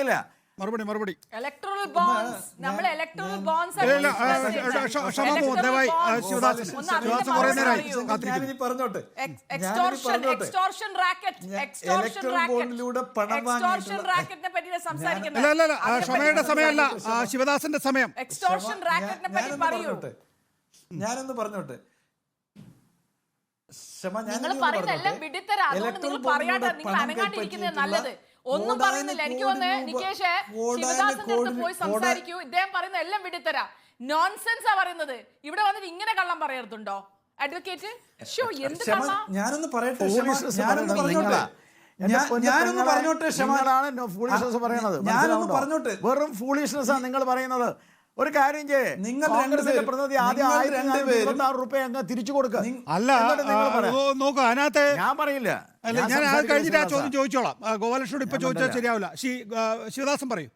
പറയുന്നില്ല. മറുപടി മറുപടി. ഇലക്ട്രോണൽ ബോൺസ് നമ്മൾ ഇലക്ട്രോണൽ ബോൺസ്. ദയവായി, നേരമായി പറഞ്ഞോട്ടെ? Extortion extortion racket extortion electoral bondലൂടെ പണം എക്സ്റ്റോർഷൻ വാങ്ങിയിട്ടുള്ള- റാക്കറ്റിനെ പറ്റി സംസാരിക്കുന്നത്. അല്ല അല്ല അല്ല ആ, ക്ഷമയുടെ സമയമല്ല ശിവദാസിന്റെ സമയം. എക്സ്റ്റോർഷൻ റാക്കറ്റിനെ ഞാൻ- പറ്റി ഞാനൊന്ന് പറയൂ. പറഞ്ഞോട്ടെ. ഞാനൊന്ന് പറഞ്ഞോട്ടെ? ക്ഷമ നിങ്ങൾ ഞാനൊന്ന് പറയുന്ന എല്ലാം പറഞ്ഞോട്ടെ. വിഡിത്തരാ. അതുകൊണ്ട് നിങ്ങൾ പറയാതെ നിങ്ങൾ അനങ്ങാണ്ടിരിക്കുന്നത് നല്ലത്. ഒന്നും പറയുന്നില്ല. എനിക്ക് വന്ന് നികേഷ് ശിവദാസിന്റെ അടുത്ത് പോയി സംസാരിക്കൂ. ഇദ്ദേഹം പറയുന്ന എല്ലാം വിഡിത്തരാ നോൺസെൻസാ പറയുന്നത്. ഇവിടെ വന്നിട്ട് ഇങ്ങനെ കള്ളം പറയരുതുണ്ടോ? അഡ്വക്കേറ്റ് ഷോ എന്ത് ഞാനൊന്ന് പറയട്ടെ പറഞ്ഞോട്ടെ. ഞാനൊന്ന് പറഞ്ഞോട്ടെ ക്ഷമ ഞാനൊന്ന് പറഞ്ഞോട്ടെ. വെറും ഫൂളിഷ്നസ് ആണ് നിങ്ങൾ പറയുന്നത്. ഒരു കാര്യം ചെയ്യേ. നിങ്ങൾ കോൺഗ്രസിന്റെ പ്രതിനിധി ആദ്യം ആയിരത്തി രണ്ടുപേരും- ഇരുപത്തി ആറ് റുപ്യ അങ്ങ് തിരിച്ചു കൊടുക്കുക അല്ല നോക്കൂ അതിനകത്ത് ഞാൻ പറയില്ല. അല്ല ഞാൻ അത് കഴിഞ്ഞിട്ട് ആ ചോദ്യം ചോദിച്ചോളാം. ഗോപാലകൃഷ്ണനോട് ഇപ്പൊ ചോദിച്ചാൽ ശരിയാവില്ല. ശിവദാസൻ പറയൂ.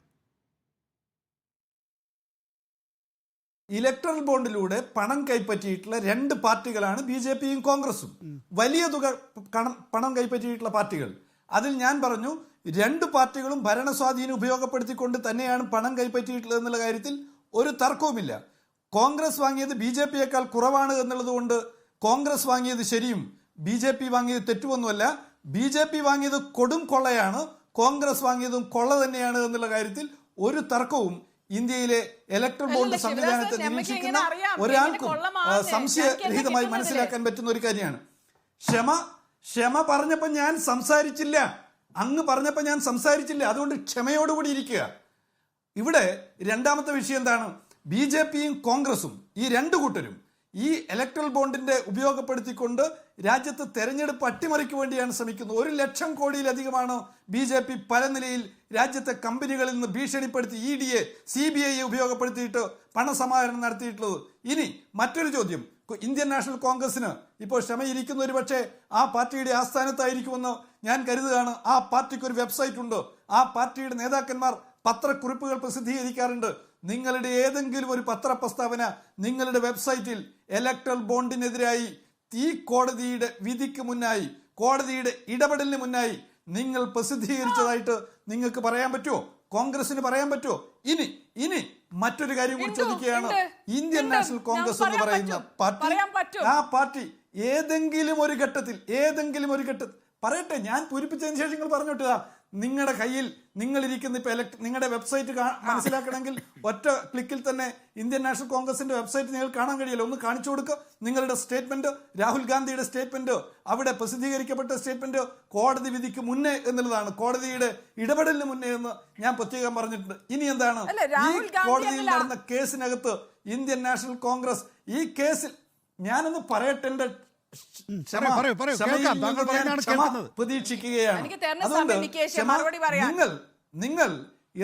ഇലക്ട്രൽ ബോണ്ടിലൂടെ പണം കൈപ്പറ്റിയിട്ടുള്ള രണ്ട് പാർട്ടികളാണ് ബി ജെ പിയും കോൺഗ്രസും. വലിയ തുക പണം കൈപ്പറ്റിയിട്ടുള്ള പാർട്ടികൾ. അതിൽ ഞാൻ പറഞ്ഞു രണ്ട് പാർട്ടികളും ഭരണസ്വാധീനം ഉപയോഗപ്പെടുത്തിക്കൊണ്ട് തന്നെയാണ് പണം കൈപ്പറ്റിയിട്ടുള്ളത് എന്നുള്ള കാര്യത്തിൽ ഒരു തർക്കവുമില്ല. കോൺഗ്രസ് വാങ്ങിയത് ബി ജെ പിയേക്കാൾ കുറവാണ് എന്നുള്ളത് കൊണ്ട് കോൺഗ്രസ് വാങ്ങിയത് ശരിയും ബി ജെ പി വാങ്ങിയത് തെറ്റുമൊന്നുമല്ല. ബി ജെ പി വാങ്ങിയത് കൊടും കൊള്ളയാണ് കോൺഗ്രസ് വാങ്ങിയതും കൊള്ള തന്നെയാണ് എന്നുള്ള കാര്യത്തിൽ ഒരു തർക്കവും ഇന്ത്യയിലെ ഇലക്ട്രൽ ബോണ്ട് സംവിധാനത്തെ നിരീക്ഷിക്കുന്ന ഒരാൾക്കും. സംശയരഹിതമായി മനസ്സിലാക്കാൻ പറ്റുന്ന ഒരു കാര്യമാണ്. ക്ഷമ ക്ഷമ പറഞ്ഞപ്പോൾ ഞാൻ സംസാരിച്ചില്ല. അങ്ങ് പറഞ്ഞപ്പോൾ ഞാൻ സംസാരിച്ചില്ല. അതുകൊണ്ട് ക്ഷമയോടുകൂടി ഇരിക്കുക. ഇവിടെ രണ്ടാമത്തെ വിഷയം എന്താണ്? ബി ജെ പിയും കോൺഗ്രസും ഈ രണ്ട് കൂട്ടരും ഈ ഇലക്ട്രൽ ബോണ്ടിന്റെ ഉപയോഗപ്പെടുത്തിക്കൊണ്ട് രാജ്യത്ത് തെരഞ്ഞെടുപ്പ് അട്ടിമറിക്ക് വേണ്ടിയാണ് ശ്രമിക്കുന്നത്. ഒരു ലക്ഷം കോടിയിലധികമാണ് ബി ജെ പി പല നിലയിൽ രാജ്യത്തെ കമ്പനികളിൽ നിന്ന് ഭീഷണിപ്പെടുത്തി E D A C B I ഉപയോഗപ്പെടുത്തിയിട്ട് പണസമാഹരണം നടത്തിയിട്ടുള്ളത്. ഇനി മറ്റൊരു ചോദ്യം. ഇന്ത്യൻ നാഷണൽ കോൺഗ്രസിന് ഇപ്പോൾ ക്ഷമയിരിക്കുന്ന ഒരു പക്ഷേ ആ പാർട്ടിയുടെ ആസ്ഥാനത്തായിരിക്കുമെന്ന് ഞാൻ കരുതുകയാണ്. ആ പാർട്ടിക്ക് ഒരു വെബ്സൈറ്റ് ഉണ്ട്. ആ പാർട്ടിയുടെ നേതാക്കന്മാർ പത്രക്കുറിപ്പുകൾ പ്രസിദ്ധീകരിക്കാറുണ്ട്. നിങ്ങളുടെ ഏതെങ്കിലും ഒരു പത്ര പ്രസ്താവന നിങ്ങളുടെ വെബ്സൈറ്റിൽ ഇലക്ട്രൽ ബോണ്ടിനെതിരായി ഈ കോടതിയുടെ വിധിക്ക് മുന്നായി കോടതിയുടെ ഇടപെടലിന് മുന്നായി നിങ്ങൾ പ്രസിദ്ധീകരിച്ചതായിട്ട് നിങ്ങൾക്ക് പറയാൻ പറ്റുമോ? കോൺഗ്രസിന് പറയാൻ പറ്റുമോ? ഇനി ഇനി മറ്റൊരു കാര്യം കൂടി ചോദിക്കുകയാണ്. ഇന്ത്യൻ നാഷണൽ കോൺഗ്രസ് എന്ന് പറയുന്ന പാർട്ടി ആ പാർട്ടി ഏതെങ്കിലും ഒരു ഘട്ടത്തിൽ ഏതെങ്കിലും ഒരു ഘട്ടത്തിൽ പറയട്ടെ ഞാൻ പൂരിപ്പിച്ചതിന് ശേഷം നിങ്ങൾ പറഞ്ഞു പറഞ്ഞോട്ട് നിങ്ങളുടെ കയ്യിൽ നിങ്ങൾ ഇരിക്കുന്ന ഇപ്പൊ ഇലക്ട് നിങ്ങളുടെ വെബ്സൈറ്റ് മനസ്സിലാക്കണമെങ്കിൽ ഒറ്റ ക്ലിക്കിൽ തന്നെ ഇന്ത്യൻ നാഷണൽ കോൺഗ്രസിന്റെ വെബ്സൈറ്റ് നിങ്ങൾ കാണാൻ കഴിയില്ല. ഒന്ന് കാണിച്ചു കൊടുക്കുക നിങ്ങളുടെ സ്റ്റേറ്റ്മെന്റ് രാഹുൽ ഗാന്ധിയുടെ സ്റ്റേറ്റ്മെന്റ് അവിടെ പ്രസിദ്ധീകരിക്കപ്പെട്ട സ്റ്റേറ്റ്മെന്റ് കോടതി വിധിക്ക് മുന്നേ എന്നുള്ളതാണ്. കോടതിയുടെ ഇടപെടലിന് മുന്നേ എന്ന് ഞാൻ പ്രത്യേകം പറഞ്ഞിട്ടുണ്ട്. ഇനി എന്താണ്? ഈ കോടതിയിൽ. നടന്ന കേസിനകത്ത് ഇന്ത്യൻ നാഷണൽ കോൺഗ്രസ് ഈ കേസിൽ ഞാനൊന്ന് പറയട്ടെ പ്രതീക്ഷിക്കുകയാണ്. നിങ്ങൾ നിങ്ങൾ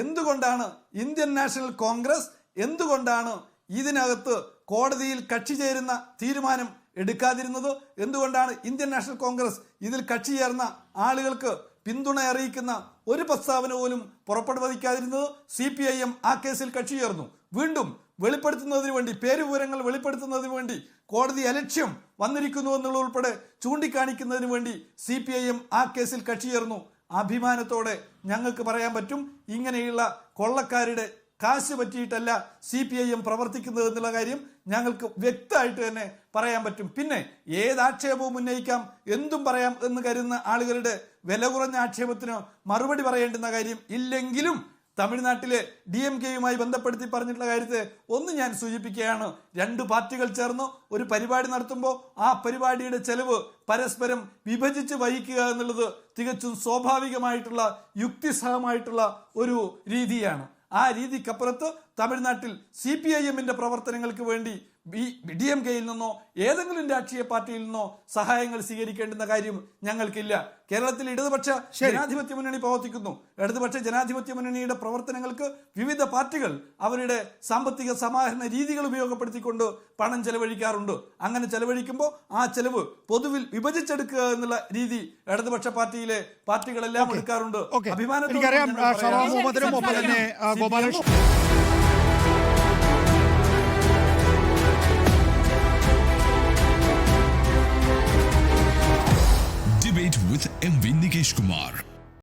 എന്തുകൊണ്ടാണ് ഇന്ത്യൻ നാഷണൽ കോൺഗ്രസ് എന്തുകൊണ്ടാണ് ഇതിനകത്ത് കോടതിയിൽ കക്ഷി ചേരുന്ന തീരുമാനം എടുക്കാതിരുന്നത്? എന്തുകൊണ്ടാണ് ഇന്ത്യൻ നാഷണൽ കോൺഗ്രസ് ഇതിൽ കക്ഷി ചേർന്ന ആളുകൾക്ക് പിന്തുണ അറിയിക്കുന്ന ഒരു പ്രസ്താവന പോലും പുറപ്പെടുവിക്കാതിരുന്നത്? സി പി ഐ എം ആ കേസിൽ കക്ഷി ചേർന്നു. വീണ്ടും വെളിപ്പെടുത്തുന്നതിന് വേണ്ടി പേരുവിവരങ്ങൾ വെളിപ്പെടുത്തുന്നതിന് വേണ്ടി കോടതി അലക്ഷ്യം വന്നിരിക്കുന്നു എന്നുള്ള ഉൾപ്പെടെ ചൂണ്ടിക്കാണിക്കുന്നതിന് വേണ്ടി സി പി ഐ എം ആ കേസിൽ കക്ഷി ചേർന്നു. അഭിമാനത്തോടെ ഞങ്ങൾക്ക് പറയാൻ പറ്റും ഇങ്ങനെയുള്ള കൊള്ളക്കാരുടെ കാശ് പറ്റിയിട്ടല്ല സി പി ഐ എം പ്രവർത്തിക്കുന്നത് എന്നുള്ള കാര്യം ഞങ്ങൾക്ക് വ്യക്തമായിട്ട് തന്നെ പറയാൻ പറ്റും. പിന്നെ ഏത് ആക്ഷേപവും ഉന്നയിക്കാം എന്തും പറയാം എന്ന് കരുതുന്ന ആളുകളുടെ വില കുറഞ്ഞ ആക്ഷേപത്തിന് മറുപടി പറയേണ്ടുന്ന കാര്യം ഇല്ലെങ്കിലും തമിഴ്നാട്ടിലെ ഡി എം കെയുമായി ബന്ധപ്പെടുത്തി പറഞ്ഞിട്ടുള്ള കാര്യത്തെ ഒന്ന് ഞാൻ സൂചിപ്പിക്കുകയാണ്. രണ്ട് പാർട്ടികൾ ചേർന്ന് ഒരു പരിപാടി നടത്തുമ്പോൾ ആ പരിപാടിയുടെ ചെലവ് പരസ്പരം വിഭജിച്ച് വഹിക്കുക എന്നുള്ളത് തികച്ചും സ്വാഭാവികമായിട്ടുള്ള യുക്തിസഹമായിട്ടുള്ള ഒരു രീതിയാണ്. ആ രീതിക്കപ്പുറത്ത് തമിഴ്നാട്ടിൽ സി പി ഐ എമ്മിന്റെ പ്രവർത്തനങ്ങൾക്ക് വേണ്ടി ബി ഡി എം കെയിൽ നിന്നോ ഏതെങ്കിലും രാഷ്ട്രീയ പാർട്ടിയിൽ നിന്നോ സഹായങ്ങൾ സ്വീകരിക്കേണ്ടുന്ന കാര്യം ഞങ്ങൾക്കില്ല. കേരളത്തിൽ ഇടതുപക്ഷ ജനാധിപത്യ മുന്നണി പ്രവർത്തിക്കുന്നു. ഇടതുപക്ഷ ജനാധിപത്യ മുന്നണിയുടെ പ്രവർത്തനങ്ങൾക്ക് വിവിധ പാർട്ടികൾ അവരുടെ സാമ്പത്തിക സമാഹരണ രീതികൾ ഉപയോഗപ്പെടുത്തിക്കൊണ്ട് പണം ചെലവഴിക്കാറുണ്ട്. അങ്ങനെ ചെലവഴിക്കുമ്പോൾ ആ ചെലവ് പൊതുവിൽ വിഭജിച്ചെടുക്കുക എന്നുള്ള രീതി ഇടതുപക്ഷ പാർട്ടിയിലെ പാർട്ടികളെല്ലാം എടുക്കാറുണ്ട്. അഭിമാനത്തോടെ